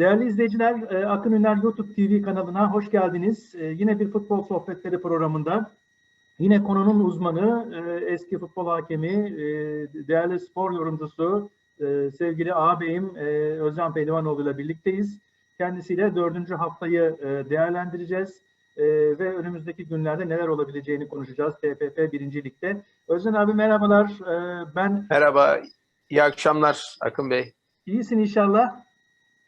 Değerli izleyiciler, e, Akın Üner YouTube TV kanalına hoş geldiniz. E, Yine bir futbol sohbetleri programında yine konunun uzmanı, e, eski futbol hakemi, değerli spor yorumcusu, sevgili ağabeyim Özcan Pehlivanoğlu ile birlikteyiz. Kendisiyle dördüncü haftayı değerlendireceğiz ve önümüzdeki günlerde neler olabileceğini konuşacağız TFF birincilikte. Özcan abi merhabalar. Ben Merhaba, iyi akşamlar Akın Bey. iyisin inşallah.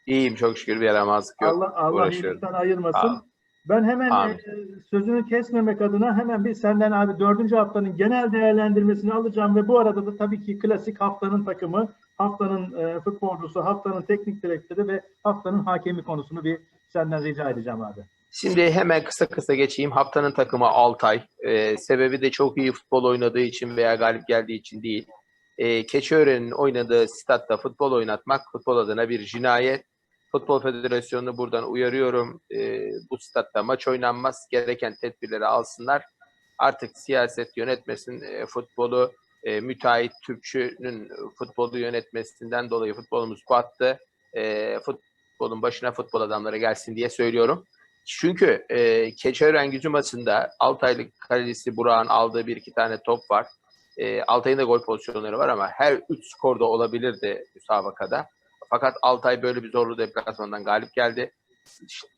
İyiyim çok şükür bir yaramazlık yok. Allah Allah iyilikten ayırmasın. Amin. Ben hemen Amin. e, sözünü kesmemek adına hemen bir senden abi dördüncü haftanın genel değerlendirmesini alacağım ve bu arada da tabii ki klasik haftanın takımı, haftanın e, futbolcusu, haftanın teknik direktörü ve haftanın hakemi konusunu bir senden rica edeceğim abi. Şimdi hemen kısa kısa geçeyim. Haftanın takımı Altay. Ee, sebebi de çok iyi futbol oynadığı için veya galip geldiği için değil. Ee, Keçiören'in oynadığı statta futbol oynatmak futbol adına bir cinayet. Futbol Federasyonu'nu buradan uyarıyorum. Ee, bu statta maç oynanmaz. Gereken tedbirleri alsınlar. Artık siyaset yönetmesin e, futbolu. E, müteahhit Türkçünün futbolu yönetmesinden dolayı futbolumuz battı. E, futbolun başına futbol adamları gelsin diye söylüyorum. Çünkü e, Keçiören gücü maçında Altaylı kalecisi Burak'ın aldığı bir iki tane top var. E, Altay'ın da gol pozisyonları var ama her üç skorda olabilirdi müsabakada. Fakat Altay böyle bir zorlu deplasmandan galip geldi.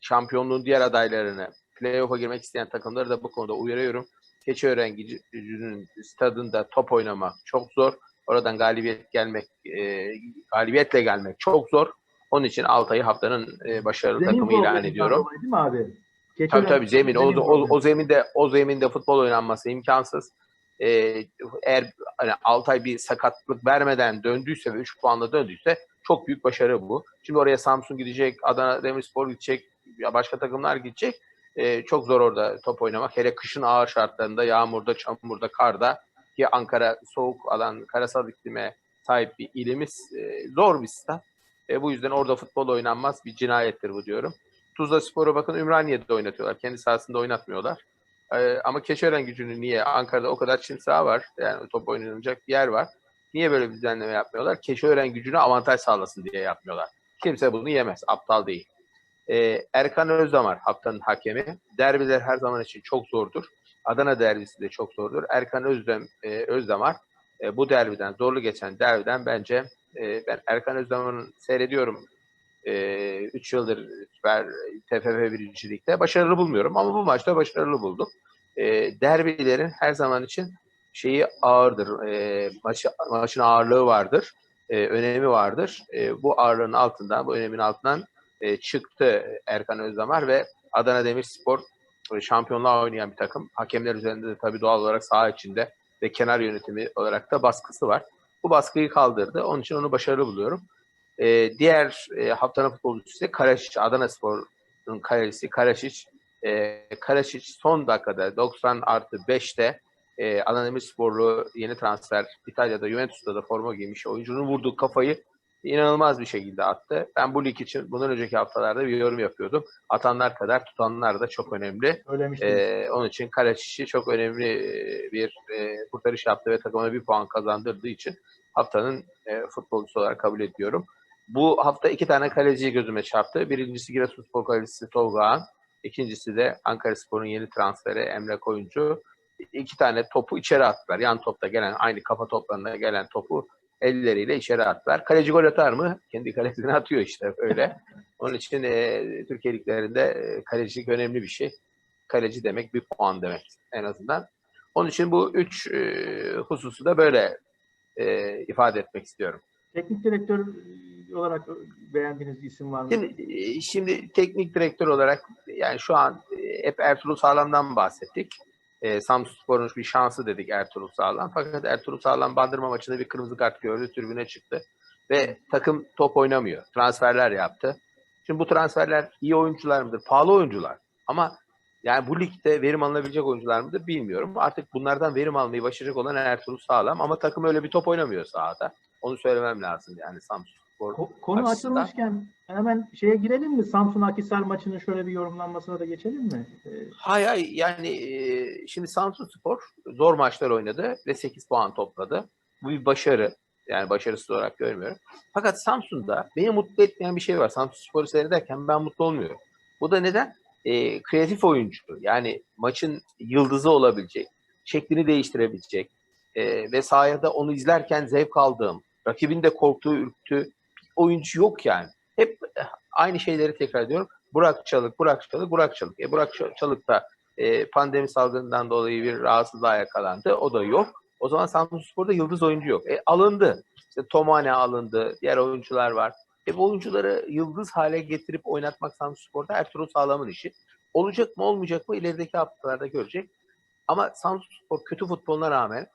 Şampiyonluğun diğer adaylarını, playoff'a girmek isteyen takımları da bu konuda uyarıyorum. Keçiören gücü- gücünün stadında top oynamak çok zor. Oradan galibiyet gelmek, e, galibiyetle gelmek çok zor. Onun için Altay'ı haftanın e, başarılı Zemin takımı ilan ediyorum. dolayı Değil mi abi? Tabii Keçiören- tabii zemin. O, o, problemi. o zeminde o zeminde futbol oynanması imkansız. Ee, eğer hani Altay bir sakatlık vermeden döndüyse ve 3 puanla döndüyse çok büyük başarı bu. Şimdi oraya Samsun gidecek, Adana Demirspor gidecek, ya başka takımlar gidecek. Ee, çok zor orada top oynamak. Hele kışın ağır şartlarında, yağmurda, çamurda, karda ki Ankara soğuk alan, karasal iklime sahip bir ilimiz. Ee, zor bir stat. Ee, bu yüzden orada futbol oynanmaz. Bir cinayettir bu diyorum. Tuzla Spor'u bakın Ümraniye'de oynatıyorlar. Kendi sahasında oynatmıyorlar. Ee, ama Keçiören gücünü niye? Ankara'da o kadar çim saha var. Yani top oynanacak bir yer var. Niye böyle bir düzenleme yapmıyorlar? Keçiören gücüne avantaj sağlasın diye yapmıyorlar. Kimse bunu yemez. Aptal değil. Ee, Erkan Özdamar haftanın hakemi. Derbiler her zaman için çok zordur. Adana derbisi de çok zordur. Erkan Özdem, e, Özdamar e, bu derbiden, zorlu geçen derbiden bence e, ben Erkan Özdamar'ın seyrediyorum 3 yıldır Süper TFF birincilikte başarılı bulmuyorum ama bu maçta başarılı buldum. E, derbilerin her zaman için şeyi ağırdır. E, maçı, maçın ağırlığı vardır. E, önemi vardır. E, bu ağırlığın altından, bu önemin altından e, çıktı Erkan Özdamar ve Adana Demirspor e, şampiyonluğa oynayan bir takım. Hakemler üzerinde de tabii doğal olarak saha içinde ve kenar yönetimi olarak da baskısı var. Bu baskıyı kaldırdı. Onun için onu başarılı buluyorum. E, diğer e, haftanın futbolcusu ise Karaşiç, Adana Spor'un kalecisi Karaşiç. E, Karaşiç son dakikada 90 artı 5'te e, Adana Demirsporlu yeni transfer İtalya'da Juventus'ta da forma giymiş oyuncunun vurduğu kafayı inanılmaz bir şekilde attı. Ben bu lig için bundan önceki haftalarda bir yorum yapıyordum. Atanlar kadar tutanlar da çok önemli. Ee, onun için Karaçiş'i çok önemli e, bir e, kurtarış yaptı ve takımına bir puan kazandırdığı için haftanın e, futbolcusu olarak kabul ediyorum. Bu hafta iki tane kaleciyi gözüme çarptı. Birincisi Giresunspor kalecisi Tolga Ağan. İkincisi de Ankara Spor'un yeni transferi Emre Koyuncu. İki tane topu içeri attılar. Yan topta gelen, aynı kafa toplarına gelen topu elleriyle içeri attılar. Kaleci gol atar mı? Kendi kalesine atıyor işte öyle. Onun için e, Türkiye liglerinde e, kalecilik önemli bir şey kaleci demek bir puan demek en azından. Onun için bu üç e, hususu da böyle e, ifade etmek istiyorum. Teknik direktör olarak beğendiğiniz isim var mı? Şimdi, e, şimdi teknik direktör olarak yani şu an e, hep Ertuğrul Sağlam'dan bahsettik. E, Samsunspor'un bir şansı dedik Ertuğrul Sağlam. Fakat Ertuğrul Sağlam bandırma maçında bir kırmızı kart gördü, tribüne çıktı. Ve takım top oynamıyor. Transferler yaptı. Şimdi bu transferler iyi oyuncular mıdır? Pahalı oyuncular. Ama yani bu ligde verim alınabilecek oyuncular mıdır bilmiyorum. Artık bunlardan verim almayı başaracak olan Ertuğrul Sağlam. Ama takım öyle bir top oynamıyor sahada. Onu söylemem lazım yani Samsunspor. Ko- Konu açısından- açılmışken hemen şeye girelim mi? Samsun Akhisar maçının şöyle bir yorumlanmasına da geçelim mi? Ee, Hay hay yani e, şimdi Samsun Spor zor maçlar oynadı ve 8 puan topladı. Bu bir başarı. Yani başarısız olarak görmüyorum. Fakat Samsun'da beni mutlu etmeyen bir şey var. Samsun Spor'u seyrederken ben mutlu olmuyorum. Bu da neden? Ee, kreatif oyuncu. Yani maçın yıldızı olabilecek. Şeklini değiştirebilecek. ee, ve sahada onu izlerken zevk aldığım, rakibin de korktuğu, ürktüğü oyuncu yok yani. Hep aynı şeyleri tekrar ediyorum. Burak Çalık, Burak Çalık, Burak Çalık. E, Burak Çalık da e, pandemi salgından dolayı bir rahatsızlığa yakalandı. O da yok. O zaman Samsun Spor'da yıldız oyuncu yok. E, alındı. İşte Tomane alındı. Diğer oyuncular var. E, bu oyuncuları yıldız hale getirip oynatmak Samsun Spor'da Ertuğrul Sağlam'ın işi. Olacak mı olmayacak mı ilerideki haftalarda görecek. Ama Samsun Spor kötü futboluna rağmen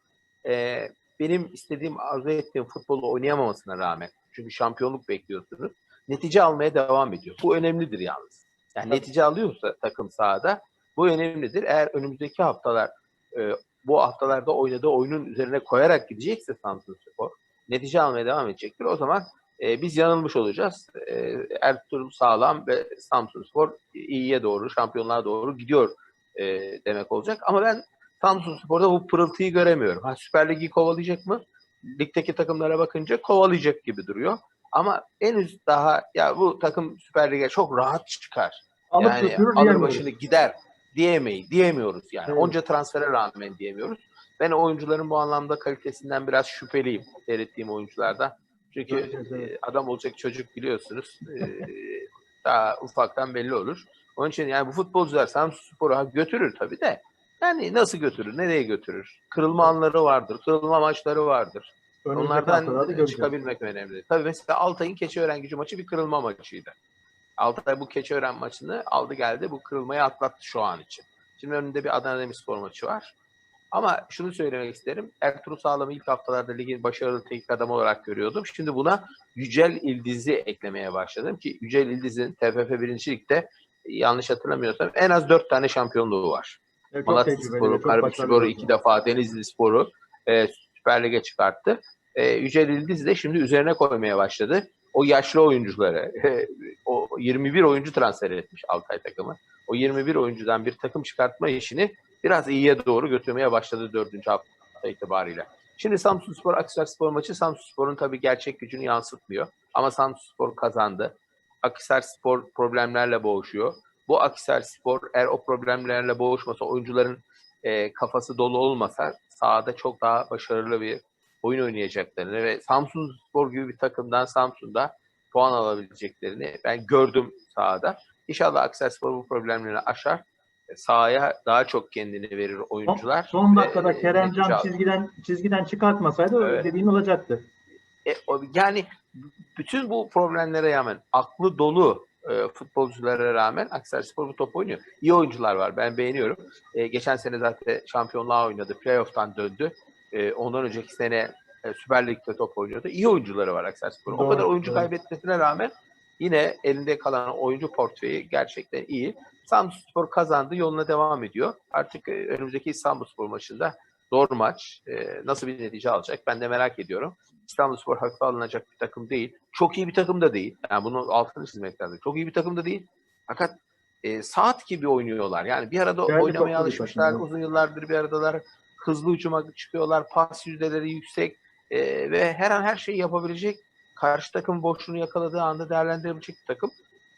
e, benim istediğim, arzu ettiğim futbolu oynayamamasına rağmen çünkü şampiyonluk bekliyorsunuz. Netice almaya devam ediyor. Bu önemlidir yalnız. Yani Tabii. netice alıyorsa takım sahada bu önemlidir. Eğer önümüzdeki haftalar e, bu haftalarda oynadığı oyunun üzerine koyarak gidecekse Samsun Spor netice almaya devam edecektir. O zaman e, biz yanılmış olacağız. E, Ertuğrul Sağlam ve Samsun Spor iyiye doğru, şampiyonluğa doğru gidiyor e, demek olacak. Ama ben Samsun Spor'da bu pırıltıyı göremiyorum. Ha, Süper Lig'i kovalayacak mı? Ligdeki takımlara bakınca kovalayacak gibi duruyor. Ama en üst daha ya bu takım Süper Lig'e çok rahat çıkar. Alıp yani alır başını gider diyemeyiz, diyemiyoruz yani. Evet. Onca transfere rağmen diyemiyoruz. Ben oyuncuların bu anlamda kalitesinden biraz şüpheliyim seyrettiğim oyunculardan. Çünkü Evet, evet, e, adam olacak çocuk biliyorsunuz. e, daha ufaktan belli olur. Onun için yani bu futbolcular Samsun Spor'u ha götürür tabii de. Yani nasıl götürür, nereye götürür? Kırılma anları vardır, kırılma maçları vardır. Önümüzdeki Onlardan çıkabilmek önemli. Tabii mesela Altay'ın Keçiören gücü maçı bir kırılma maçıydı. Altay bu Keçiören maçını aldı geldi. Bu kırılmayı atlattı şu an için. Şimdi önünde bir Adana Demirspor maçı var. Ama şunu söylemek isterim. Ertuğrul Sağlam'ı ilk haftalarda ligin başarılı teknik adamı olarak görüyordum. Şimdi buna Yücel İldiz'i eklemeye başladım ki Yücel İldiz'in TFF 1. Lig'de yanlış hatırlamıyorsam en az 4 tane şampiyonluğu var. Evet, Malatya Sporu, Karabük Sporu iki defa, Denizli Sporu e, Süper Lig'e çıkarttı. E, Yücel İldiz de şimdi üzerine koymaya başladı. O yaşlı oyuncuları, o 21 oyuncu transfer etmiş Altay takımı. O 21 oyuncudan bir takım çıkartma işini biraz iyiye doğru götürmeye başladı dördüncü hafta itibariyle. Şimdi Samsun Spor Akhisar Spor maçı Samsun Spor'un tabii gerçek gücünü yansıtmıyor. Ama Samsun Spor kazandı. Akhisar Spor problemlerle boğuşuyor. Bu Akhisar Spor eğer o problemlerle boğuşmasa, oyuncuların e, kafası dolu olmasa sahada çok daha başarılı bir oyun oynayacaklarını ve Samsun Spor gibi bir takımdan Samsun'da puan alabileceklerini ben gördüm sahada. İnşallah Akhisar Spor bu problemleri aşar. E, Sahaya daha çok kendini verir oyuncular. Son ve, dakikada e, Keremcan çizgiden çizgiden çıkartmasaydı Evet. dediğin olacaktı. E, yani bütün bu problemlere rağmen aklı dolu e, futbolculara rağmen Akhisarspor bu top oynuyor. İyi oyuncular var. Ben beğeniyorum. E, geçen sene zaten şampiyonluğa oynadı. Playoff'tan döndü. E, ondan önceki sene e, Süper Lig'de top oynuyordu. İyi oyuncuları var Akhisarspor'un. O kadar oyuncu doğru. kaybetmesine rağmen yine elinde kalan oyuncu portföyü gerçekten iyi. Samsunspor kazandı. Yoluna devam ediyor. Artık e, önümüzdeki İstanbulspor maçında zor maç. E, nasıl bir netice alacak? Ben de merak ediyorum. İstanbulspor hafife alınacak bir takım değil. Çok iyi bir takım da değil. Yani bunu altını çizmek lazım. Çok iyi bir takım da değil. Fakat e, saat gibi oynuyorlar. Yani bir arada Değerli oynamaya alışmışlar. Uzun yıllardır bir aradalar. Hızlı hücuma çıkıyorlar. Pas yüzdeleri yüksek. E, ve her an her şeyi yapabilecek. Karşı takım boşluğunu yakaladığı anda değerlendirebilecek bir takım.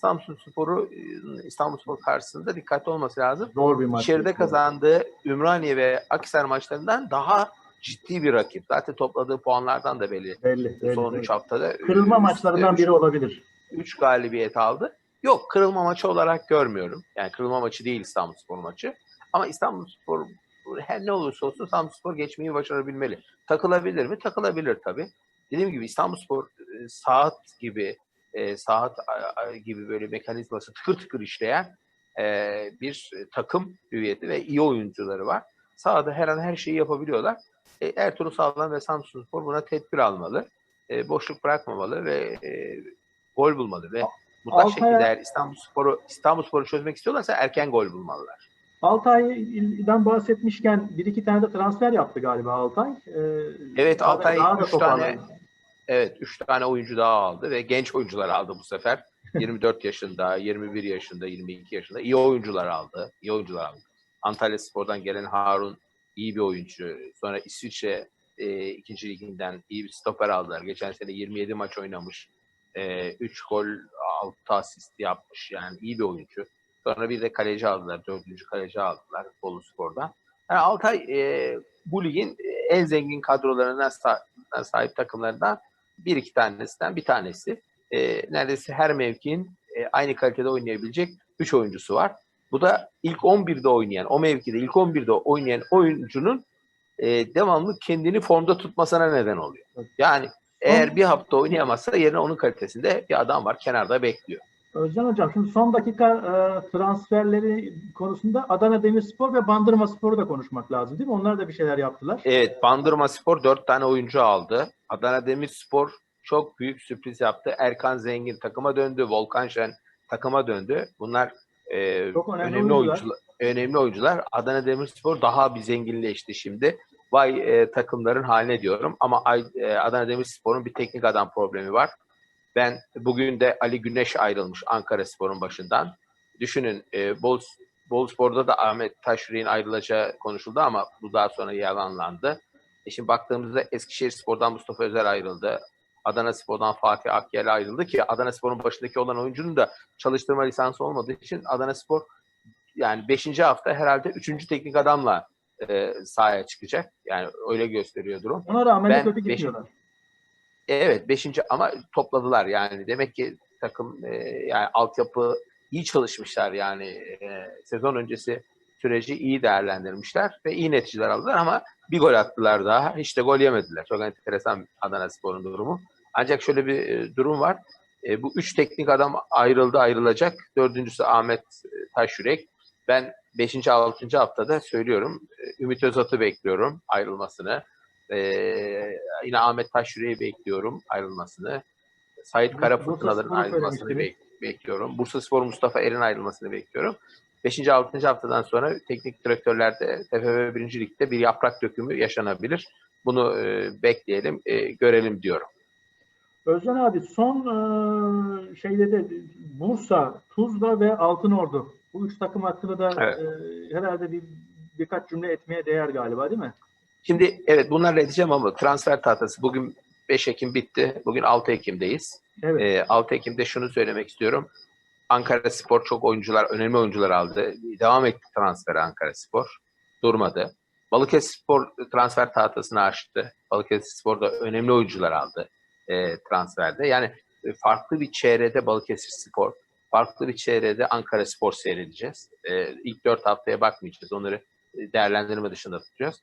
Samsun Spor'u e, İstanbul Spor karşısında dikkatli olması lazım. Zor bir maç. İçeride kazandığı Ümraniye ve Akhisar maçlarından daha ciddi bir rakip. Zaten topladığı puanlardan da belli. Belli. belli, Son belli. 3 haftada. Kırılma maçlarından biri olabilir. 3 galibiyet aldı. Yok kırılma maçı olarak görmüyorum. Yani kırılma maçı değil İstanbulspor maçı. Ama İstanbulspor her ne olursa olsun İstanbulspor geçmeyi başarabilmeli. Takılabilir mi? Takılabilir tabii. Dediğim gibi İstanbulspor e, saat gibi e, saat gibi böyle mekanizması tıkır tıkır işleyen e, bir takım hüviyeti ve iyi oyuncuları var. Sahada her an her şeyi yapabiliyorlar. E, Ertuğrul Sağlam ve Samsunspor buna tedbir almalı. E, boşluk bırakmamalı ve e, gol bulmalı ve mutlak şekilde eğer İstanbulspor'u İstanbulspor'u çözmek istiyorlarsa erken gol bulmalılar. Altay'dan bahsetmişken bir iki tane de transfer yaptı galiba Altay. Ee, Evet Altay daha da 3 tane. Evet 3 tane oyuncu daha aldı ve genç oyuncular aldı bu sefer. 24 yaşında, 21 yaşında, 22 yaşında iyi oyuncular aldı. İyi oyuncular aldı. Antalya Spor'dan gelen Harun iyi bir oyuncu. Sonra İsviçre e, ikinci liginden iyi bir stoper aldılar. Geçen sene 27 maç oynamış. E, 3 gol 6 asist yapmış. Yani iyi bir oyuncu. Sonra bir de kaleci aldılar. Dördüncü kaleci aldılar Bolu Spor'dan. Yani Altay e, bu ligin en zengin kadrolarına sa- sahip takımlarından bir iki tanesinden bir tanesi. E, neredeyse her mevkinin e, aynı kalitede oynayabilecek 3 oyuncusu var. Bu da ilk 11'de oynayan, o mevkide ilk 11'de oynayan oyuncunun e, devamlı kendini formda tutmasına neden oluyor. Yani eğer bir hafta oynayamazsa yerine onun kalitesinde bir adam var kenarda bekliyor. Özcan Hocam şimdi son dakika e, transferleri konusunda Adana Demirspor ve Bandırma Spor'u da konuşmak lazım değil mi? Onlar da bir şeyler yaptılar. Evet, Bandırma Spor 4 tane oyuncu aldı. Adana Demirspor çok büyük sürpriz yaptı. Erkan Zengin takıma döndü. Volkan Şen takıma döndü. Bunlar e, Çok önemli önemli, oyuncular. oyuncular. Önemli oyuncular. Adana Demirspor daha bir zenginleşti şimdi. Vay e, takımların haline diyorum. Ama e, Adana Demirspor'un bir teknik adam problemi var. Ben bugün de Ali Güneş ayrılmış Ankara Spor'un başından. Düşünün e, Bol, Bol Spor'da da Ahmet Taşri'nin ayrılacağı konuşuldu ama bu daha sonra yalanlandı. E şimdi baktığımızda Eskişehir Spor'dan Mustafa Özer ayrıldı. Adana Spor'dan Fatih Akyel ayrıldı ki Adana Spor'un başındaki olan oyuncunun da çalıştırma lisansı olmadığı için Adana Spor yani 5. hafta herhalde 3. teknik adamla e, sahaya çıkacak. Yani öyle gösteriyor durum. Ona rağmen Ben kötü beş- gitmiyorlar. Evet 5. ama topladılar yani. Demek ki takım e, yani altyapı iyi çalışmışlar yani. E, sezon öncesi süreci iyi değerlendirmişler ve iyi neticeler aldılar ama bir gol attılar daha. Hiç de gol yemediler. Çok enteresan Adana Spor'un durumu. Ancak şöyle bir e, durum var. E, bu üç teknik adam ayrıldı ayrılacak. Dördüncüsü Ahmet e, Taşyürek. Ben 5. 6. haftada söylüyorum. e, Ümit Özat'ı bekliyorum ayrılmasını. E, yine Ahmet Taşyürek'i bekliyorum ayrılmasını. Sait Bursa- Kara Bursa Fırtınaların Spor'u ayrılmasını bek- bekliyorum. Bursa Spor Mustafa Er'in ayrılmasını bekliyorum. 5. 6. haftadan sonra teknik direktörlerde TFF 1. Lig'de bir yaprak dökümü yaşanabilir. Bunu e, bekleyelim, e, görelim diyorum. Özcan abi son e, şeyde de Bursa, Tuzla ve Altınordu. Bu üç takım hakkında da Evet. e, herhalde bir birkaç cümle etmeye değer galiba değil mi? Şimdi evet bunlarla edeceğim ama transfer tahtası bugün 5 Ekim bitti. Bugün 6 Ekim'deyiz. Evet. E, 6 Ekim'de şunu söylemek istiyorum. Ankara Spor çok oyuncular, önemli oyuncular aldı. Devam etti transferi Ankara Spor. Durmadı. Balıkesir Spor transfer tahtasını açtı. Balıkesir Spor da önemli oyuncular aldı e, transferde. Yani e, farklı bir çevrede Balıkesir Spor, farklı bir çevrede Ankara Spor seyredeceğiz. E, ilk dört haftaya bakmayacağız. Onları e, değerlendirme dışında tutacağız.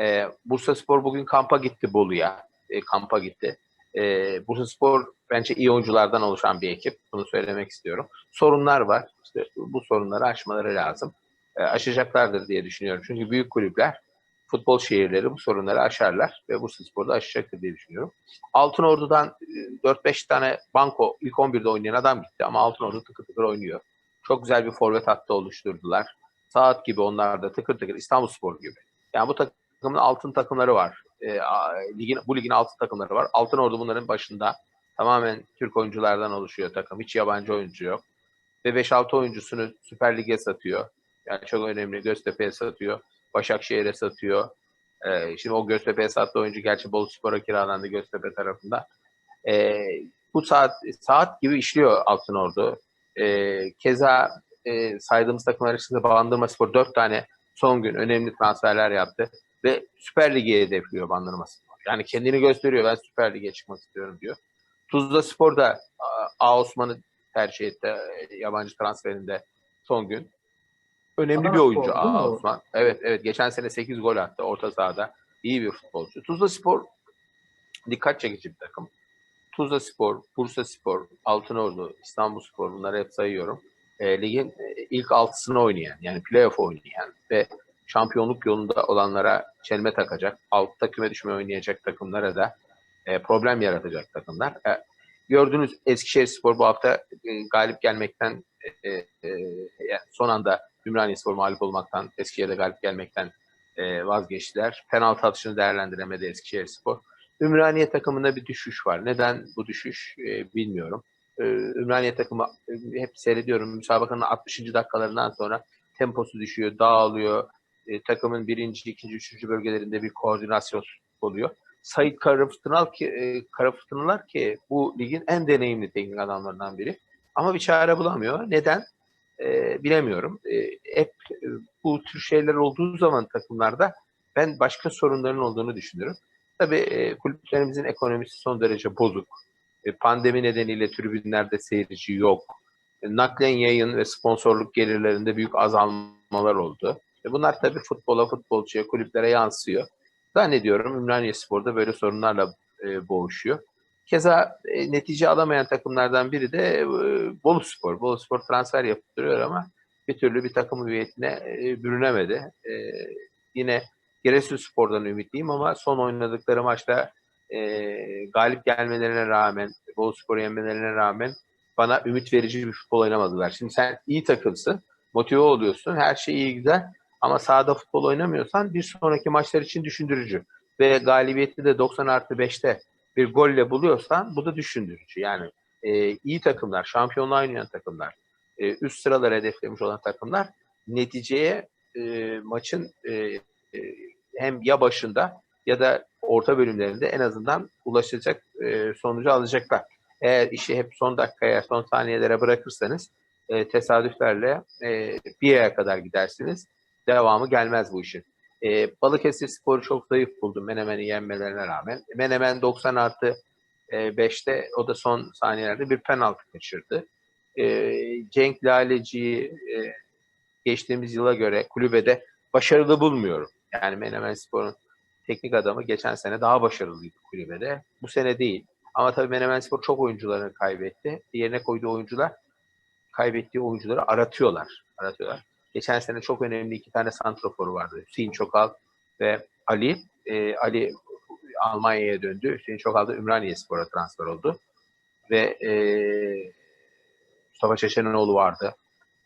E, Bursa Spor bugün kampa gitti Bolu'ya. E, kampa gitti. E, Bursa Spor bence iyi oyunculardan oluşan bir ekip. Bunu söylemek istiyorum. Sorunlar var. İşte bu sorunları aşmaları lazım. E, aşacaklardır diye düşünüyorum. Çünkü büyük kulüpler, futbol şehirleri bu sorunları aşarlar ve Bursa Spor da aşacaktır diye düşünüyorum. Altınordu'dan e, 4-5 tane banko ilk 11'de oynayan adam gitti ama Altınordu tıkır tıkır oynuyor. Çok güzel bir forvet hattı oluşturdular. Saat gibi onlar da tıkır tıkır İstanbul Spor gibi. Yani bu takımın altın takımları var. E, ligin, bu ligin altın takımları var. Altınordu bunların başında. Tamamen Türk oyunculardan oluşuyor takım. Hiç yabancı oyuncu yok. Ve 5-6 oyuncusunu Süper Lig'e satıyor. Yani çok önemli. Göztepe'ye satıyor. Başakşehir'e satıyor. Ee, şimdi o Göztepe'ye sattığı oyuncu gerçi Bolu Spor'a kiralandı Göztepe tarafında. Ee, bu saat saat gibi işliyor Altınordu. Ee, keza e, saydığımız takımlar arasında Bandırma Spor 4 tane son gün önemli transferler yaptı. Ve Süper Lig'e hedefliyor Bandırma Spor. Yani kendini gösteriyor. Ben Süper Lig'e çıkmak istiyorum diyor. Tuzla Spor da A- Osman'ı tercih etti e, yabancı transferinde son gün. Önemli Adana bir oyuncu Spor, A? Osman. Evet evet geçen sene 8 gol attı orta sahada. İyi bir futbolcu. Tuzla Spor dikkat çekici bir takım. Tuzla Spor, Bursa Spor, Altınordu, İstanbul Spor bunları hep sayıyorum. E, ligin e, ilk altısını oynayan yani playoff oynayan ve şampiyonluk yolunda olanlara çelme takacak, altta küme düşme oynayacak takımlara da e, problem yaratacak takımlar. E, gördüğünüz Eskişehir Spor bu hafta e, galip gelmekten e, e, son anda Ümraniye Spor mağlup olmaktan, Eskişehir'de galip gelmekten e, vazgeçtiler. Penaltı atışını değerlendiremedi Eskişehir Spor. Ümraniye takımında bir düşüş var. Neden bu düşüş e, bilmiyorum. E, Ümraniye takımı e, hep seyrediyorum. Müsabakanın 60. dakikalarından sonra temposu düşüyor, dağılıyor. E, takımın birinci, ikinci, üçüncü bölgelerinde bir koordinasyon oluyor. Sayın Karafıtınalar ki, e, Karafıtınalar ki bu ligin en deneyimli teknik adamlarından biri. Ama bir çare bulamıyor. Neden? E, bilemiyorum. E, hep e, bu tür şeyler olduğu zaman takımlarda ben başka sorunların olduğunu düşünüyorum. Tabii e, kulüplerimizin ekonomisi son derece bozuk. E, pandemi nedeniyle tribünlerde seyirci yok. E, naklen yayın ve sponsorluk gelirlerinde büyük azalmalar oldu. E, bunlar tabii futbola, futbolcuya, kulüplere yansıyor. Zannediyorum Ümraniye Spor'da böyle sorunlarla e, boğuşuyor. Keza e, netice alamayan takımlardan biri de e, Bolu Spor. Bolu Spor transfer yaptırıyor ama bir türlü bir takım hüviyetine e, bürünemedi. E, yine Giresunspor'dan ümitliyim ama son oynadıkları maçta e, galip gelmelerine rağmen, Bolu Spor'u yenmelerine rağmen bana ümit verici bir futbol oynamadılar. Şimdi sen iyi takımsın, motive oluyorsun, her şey iyi güzel ama sahada futbol oynamıyorsan bir sonraki maçlar için düşündürücü. Ve galibiyeti de 90 artı 5'te bir golle buluyorsan bu da düşündürücü. Yani e, iyi takımlar, şampiyonluğa oynayan takımlar, e, üst sıraları hedeflemiş olan takımlar neticeye e, maçın e, e, hem ya başında ya da orta bölümlerinde en azından ulaşacak e, sonucu alacaklar. Eğer işi hep son dakikaya, son saniyelere bırakırsanız e, tesadüflerle e, bir yere kadar gidersiniz. Devamı gelmez bu işin. E, Balıkesir Spor'u çok zayıf buldum Menemen'i yenmelerine rağmen. Menemen 90 artı 5'te o da son saniyelerde bir penaltı kaçırdı. E, Cenk Laleci'yi e, geçtiğimiz yıla göre kulübede başarılı bulmuyorum. Yani Menemen Spor'un teknik adamı geçen sene daha başarılıydı kulübede. Bu sene değil. Ama tabii Menemen Spor çok oyuncularını kaybetti. Yerine koyduğu oyuncular kaybettiği oyuncuları aratıyorlar. Aratıyorlar. Geçen sene çok önemli iki tane santroforu vardı. Hüseyin Çokal ve Ali. Ee, Ali Almanya'ya döndü. Hüseyin Çokal da Ümraniye Spor'a transfer oldu. Ve e, Mustafa Çeşenoğlu vardı.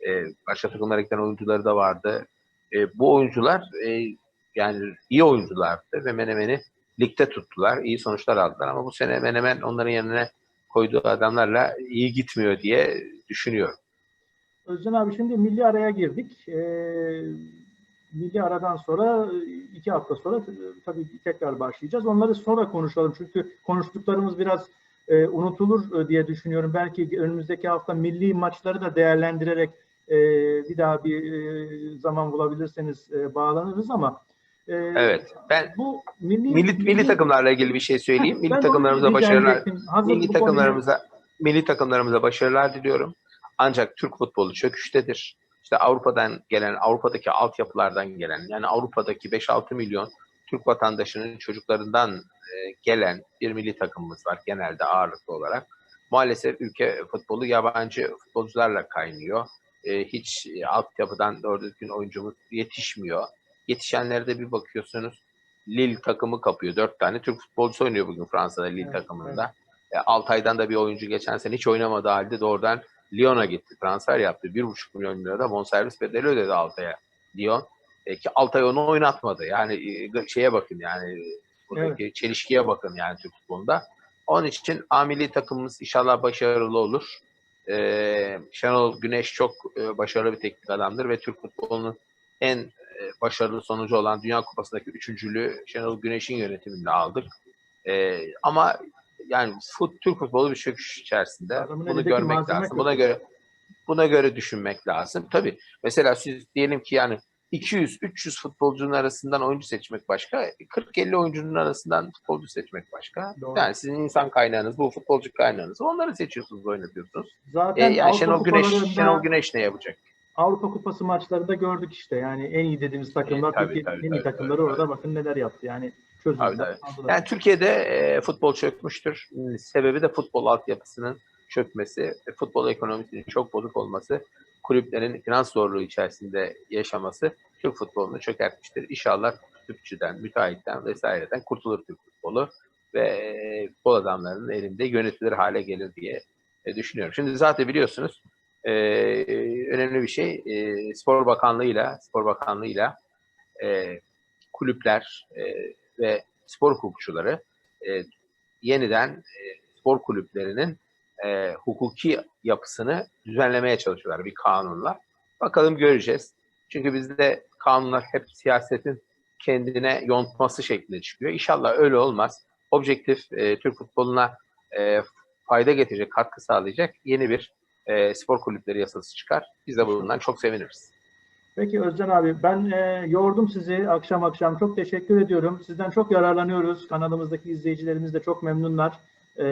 E, başka takımlara giden oyuncuları da vardı. E, bu oyuncular e, yani iyi oyunculardı ve Menemen'i ligde tuttular. iyi sonuçlar aldılar ama bu sene Menemen onların yerine koyduğu adamlarla iyi gitmiyor diye düşünüyorum. Özcan abi şimdi milli araya girdik. Ee, milli aradan sonra iki hafta sonra tabii tekrar başlayacağız. Onları sonra konuşalım. Çünkü konuştuklarımız biraz e, unutulur diye düşünüyorum. Belki önümüzdeki hafta milli maçları da değerlendirerek e, bir daha bir e, zaman bulabilirseniz e, bağlanırız ama e, Evet. Ben bu milli, milli, milli takımlarla ilgili bir şey söyleyeyim. Milli takımlarımıza başarılar. Milli takımlarımıza milli takımlarımıza başarılar diliyorum. Ancak Türk futbolu çöküştedir. İşte Avrupa'dan gelen, Avrupa'daki altyapılardan gelen, yani Avrupa'daki 5-6 milyon Türk vatandaşının çocuklarından e, gelen bir milli takımımız var genelde ağırlıklı olarak. Maalesef ülke futbolu yabancı futbolcularla kaynıyor. E, hiç e, altyapıdan doğru düzgün oyuncumuz yetişmiyor. Yetişenlerde bir bakıyorsunuz Lille takımı kapıyor. Dört tane Türk futbolcusu oynuyor bugün Fransa'da Lille evet, takımında. Evet. E, Altay'dan da bir oyuncu geçen sene hiç oynamadığı halde doğrudan Lyon'a gitti. Transfer yaptı. Bir buçuk milyon lira da bonservis bedeli ödedi Altay'a. Lyon. E, ki Altay onu oynatmadı. Yani e, şeye bakın yani buradaki evet. çelişkiye bakın yani Türk futbolunda. Onun için amili takımımız inşallah başarılı olur. Ee, Şenol Güneş çok e, başarılı bir teknik adamdır ve Türk futbolunun en e, başarılı sonucu olan Dünya Kupası'ndaki üçüncülüğü Şenol Güneş'in yönetiminde aldık. E, ama yani fut, Türk futbolu bir çöküş içerisinde. Adamın Bunu görmek lazım. Buna göre buna göre düşünmek lazım. Tabii mesela siz diyelim ki yani 200-300 futbolcunun arasından oyuncu seçmek başka, 40-50 oyuncunun arasından futbolcu seçmek başka. Doğru. Yani sizin insan kaynağınız, bu futbolcu kaynağınız. Onları seçiyorsunuz, oynatıyorsunuz. Zaten ee, yani Şenol Güneş, Şenol Güneş ne yapacak? Avrupa Kupası maçlarında gördük işte. Yani en iyi dediğimiz takımlar, e, tabii, Türkiye'nin en iyi takımları tabii, orada tabii. bakın neler yaptı. Yani çözüldüler. Yani Türkiye'de e, futbol çökmüştür. Sebebi de futbol altyapısının çökmesi, e, futbol ekonomisinin çok bozuk olması, kulüplerin finans zorluğu içerisinde yaşaması Türk futbolunu çökertmiştir. İnşallah tüpçüden, müteahhitten vesaireden kurtulur Türk futbolu ve futbol adamlarının elinde yönetilir hale gelir diye e, düşünüyorum. Şimdi zaten biliyorsunuz e, önemli bir şey e, Spor Bakanlığı'yla Spor Bakanlığı'yla e, kulüpler e, ve spor hukukçuları e, yeniden e, spor kulüplerinin e, hukuki yapısını düzenlemeye çalışıyorlar bir kanunla. Bakalım göreceğiz. Çünkü bizde kanunlar hep siyasetin kendine yontması şeklinde çıkıyor. İnşallah öyle olmaz. Objektif e, Türk futboluna e, fayda getirecek, katkı sağlayacak yeni bir e, spor kulüpleri yasası çıkar. Biz de bundan çok seviniriz. Peki Özcan abi ben e, yordum sizi akşam akşam. Çok teşekkür ediyorum. Sizden çok yararlanıyoruz. Kanalımızdaki izleyicilerimiz de çok memnunlar. E,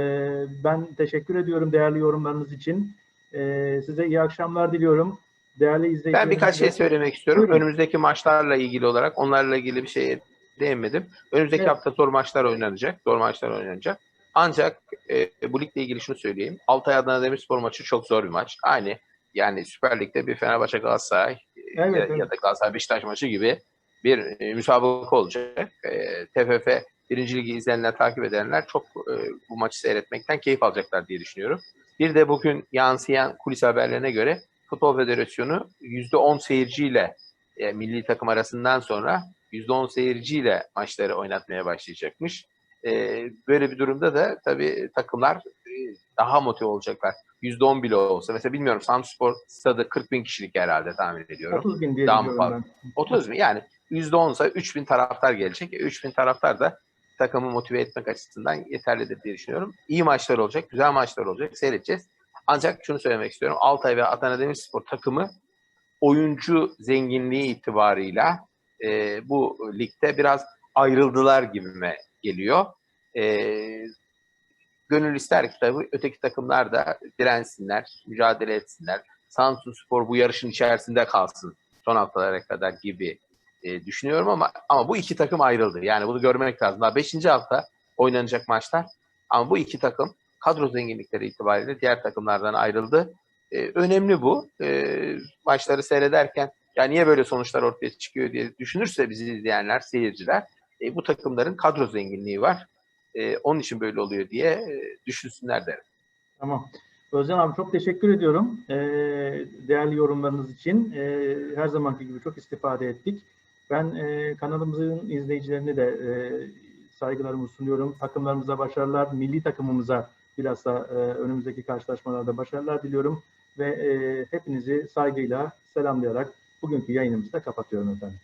ben teşekkür ediyorum değerli yorumlarınız için. E, size iyi akşamlar diliyorum. Değerli izleyicilerimiz Ben birkaç şey söylemek istiyorum. Buyurun. Önümüzdeki maçlarla ilgili olarak onlarla ilgili bir şey değinmedim. Önümüzdeki Evet. hafta zor maçlar oynanacak. Zor maçlar oynanacak. Ancak e, bu ligle ilgili şunu söyleyeyim. Altay Adana Demirspor maçı çok zor bir maç. Aynı yani Süper Lig'de bir Fenerbahçe Galatasaray Evet, ya, evet. ya da Galatasaray Beşiktaş maçı gibi bir e, müsabaka olacak. E, TFF birinci ligi izleyenler, takip edenler çok e, bu maçı seyretmekten keyif alacaklar diye düşünüyorum. Bir de bugün yansıyan kulis haberlerine göre Futbol Federasyonu %10 seyirciyle e, milli takım arasından sonra %10 seyirciyle maçları oynatmaya başlayacakmış. E, böyle bir durumda da tabii takımlar daha motive olacaklar. %10 bile olsa. Mesela bilmiyorum Samspor stadı 40 bin kişilik herhalde tahmin ediyorum. 30 bin diye Daha biliyorum ben. 30 mu? Yani %10 ise 3000 taraftar gelecek. E, 3000 taraftar da takımı motive etmek açısından yeterlidir diye düşünüyorum. İyi maçlar olacak, güzel maçlar olacak. Seyredeceğiz. Ancak şunu söylemek istiyorum. Altay ve Adana Demirspor takımı oyuncu zenginliği itibarıyla e, bu ligde biraz ayrıldılar gibime geliyor. E, gönül ister ki tabii öteki takımlar da dirensinler, mücadele etsinler. Samsun Spor bu yarışın içerisinde kalsın son haftalara kadar gibi e, düşünüyorum ama ama bu iki takım ayrıldı. Yani bunu görmek lazım. Daha 5. hafta oynanacak maçlar ama bu iki takım kadro zenginlikleri itibariyle diğer takımlardan ayrıldı. E, önemli bu. E, maçları seyrederken ya niye böyle sonuçlar ortaya çıkıyor diye düşünürse bizi izleyenler, seyirciler e, bu takımların kadro zenginliği var. E, onun için böyle oluyor diye e, düşünsünler derim. Tamam. Özcan abi çok teşekkür ediyorum. Ee, değerli yorumlarınız için. Ee, her zamanki gibi çok istifade ettik. Ben e, kanalımızın izleyicilerine de e, saygılarımı sunuyorum. Takımlarımıza başarılar, milli takımımıza bilhassa e, önümüzdeki karşılaşmalarda başarılar diliyorum. Ve e, hepinizi saygıyla selamlayarak bugünkü yayınımızı da kapatıyorum efendim.